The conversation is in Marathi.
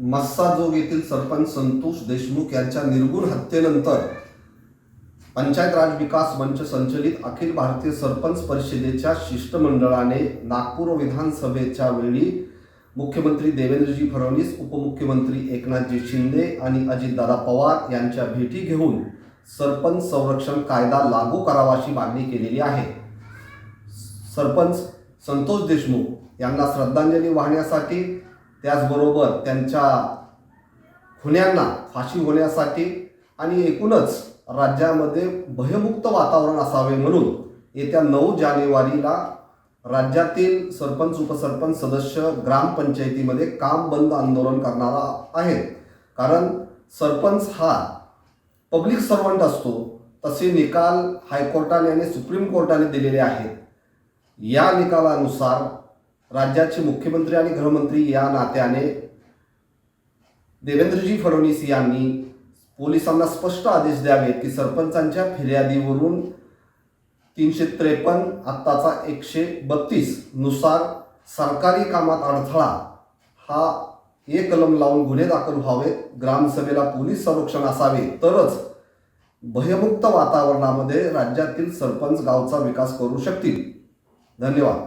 मस्साजोग येथील सरपंच संतोष देशमुख यांच्या निर्गुण हत्येनंतर पंचायत राज विकास मंच संचलित अखिल भारतीय सरपंच परिषदेच्या शिष्टमंडळाने नागपूर विधानसभेच्या वेळी मुख्यमंत्री देवेंद्रजी फडणवीस उपमुख्यमंत्री एकनाथजी शिंदे आणि अजितदादा पवार यांच्या भेटी घेऊन सरपंच संरक्षण कायदा लागू करावा अशी मागणी केलेली आहे. सरपंच संतोष देशमुख यांना श्रद्धांजली वाहण्यासाठी त्याचबरोबर त्यांच्या खुन्यांना फाशी होण्यासाठी आणि एकूणच राज्यामध्ये भयमुक्त वातावरण असावे म्हणून येत्या नऊ जानेवारीला राज्यातील सरपंच उपसरपंच सदस्य ग्रामपंचायतीमध्ये काम बंद आंदोलन करणारा आहे कारण सरपंच हा पब्लिक सर्वंट असतो. तसे निकाल हायकोर्टाने आणि सुप्रीम कोर्टाने दिलेले आहेत. या निकालानुसार राज्याचे मुख्यमंत्री आणि गृहमंत्री या नात्याने देवेंद्रजी फडणवीस यांनी पोलिसांना स्पष्ट आदेश द्यावेत की सरपंचांच्या फिर्यादीवरून तीनशे त्रेपन्न आत्ताचा एकशे बत्तीसनुसार सरकारी कामात अडथळा हा एक कलम लावून गुन्हे दाखल व्हावेत ग्रामसभेला पोलीस संरक्षण असावे तरच भयमुक्त वातावरणामध्ये राज्यातील सरपंच गावचा विकास करू शकतील. धन्यवाद.